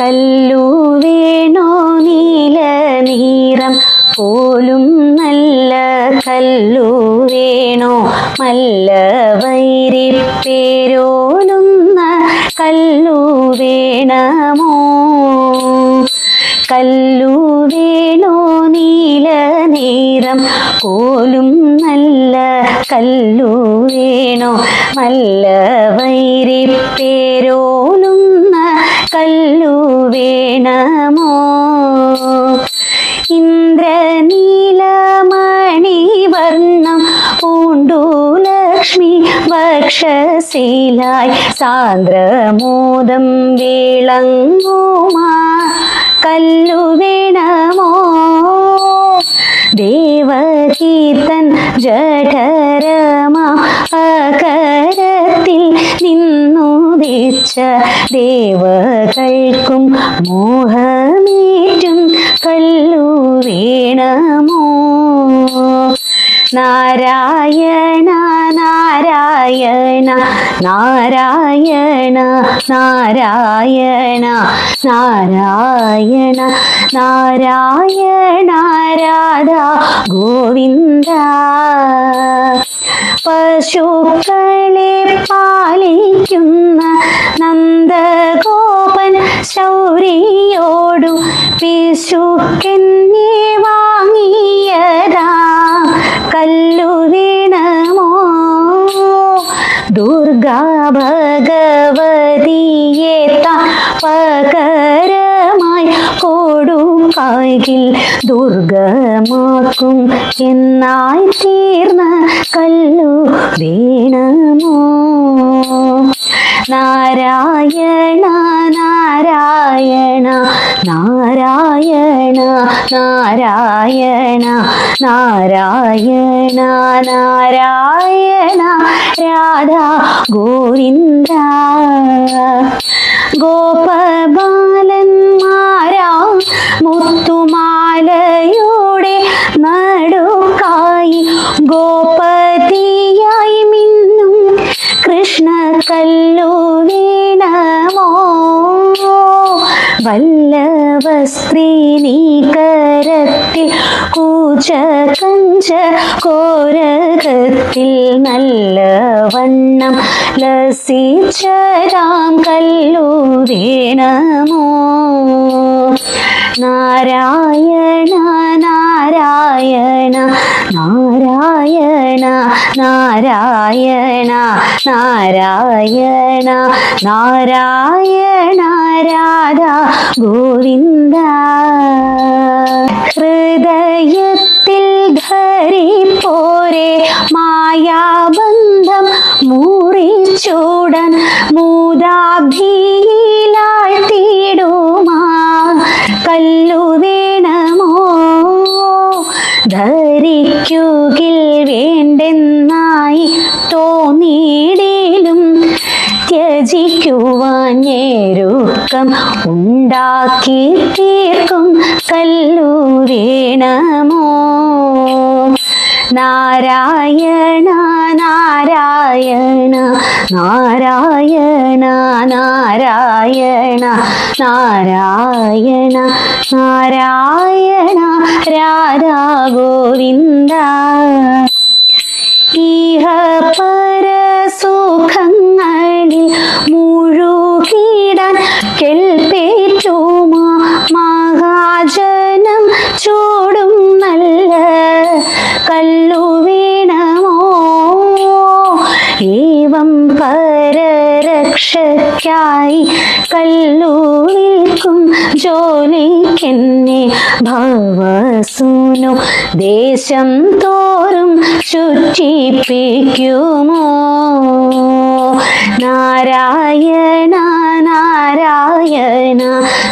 കല്ലു വേണോ നീല നീറം പോലും നല്ല കല്ലു വേണോ മല്ല വൈരിപ്പേരോലുന്ന കല്ലു വേണമോ? കല്ലു വേണോ നീല നേരം കോലും നല്ല കല്ലു വേണോ? നല്ല വൈരി പേരോലുന്ന കല്ലു വേണമോ? ഇന്ദ്രനീലമണിവർണം പൂണ്ടു ലക്ഷ്മി വക്ഷശീലായി. സാന്ദ്രമോദം വിളങ്ങുമാ കല്ലു വേണമോ? ദേവകീർത്തൻ ജഠരമ അകരത്തിൽ നിന്നുദിച്ച ദേവകൾക്കും മോഹമേറ്റും കല്ലു വേണമോ നാരായണ നാരായണ നാരായണ നാരായണ നാരായണ നാരായണ രാധാ ഗോവിന്ദ. പശുക്കളെ പാലിക്കുന്ന നന്ദഗോപൻ ശൗരിയോടു പിശുക്കെന്നെ ദുർഗാ ഭഗവതിയെ പകരമായി കൊടുക്കായിൽ ദുർഗമാക്കും എന്നായി തീർന്ന കല്ലു വീണമോ? നാരായണ നാരായണ നാരായണ നാരായണ നാരായണ നാരായണ രാധാ ഗോവിന്ദ. ഗോപബാലന്മാരാ മുത്തുമാലയോടെ നടുക്കായി ഗോപതിയായി മിന്നും കൃഷ്ണ കല്ലു വീണമോ വല്ലവ സ്ത്രീനീകരത്തിൽ കൂച്ച കഞ്ച കോരകത്തിൽ നല്ല വണ്ണം ലസിച്ചതാം കല്ലു വീണമോ നാരായണ നാരായണ നാരായണ നാരായണ നാരായണ നാരായണ രാധാ ഗോവിന്ദ. ഹൃദയത്തിൽ ധരിപ്പോരെ മായാബന്ധം മുറിച്ചൂടൻ മൂതാഭിയിലാഴ്ത്തിടുമാ ത്യജിക്കുവാൻ ഞെരുക്കം ഉണ്ടാക്കി തീർക്കും കല്ലു വീണമോ നാരായണ നാരായണ നാരായണ നാരായണ നാരായണ നാരായണ രാധാ ഗോവിന്ദ. ഇഹ പരസുഖങ്ങളിൽ മുഴുകിടാൻ കെൽപ്പേറ്റുമാ മഹാജനം ചൂടും നല്ല കല്ലു ഏവം പരരക്ഷയ്ക്കായി കല്ലു ജോലിക്കെന്നെ ഭവസുനു. ദേശം തോറും ചുറ്റിപ്പിക്കുമോ? നാരായണ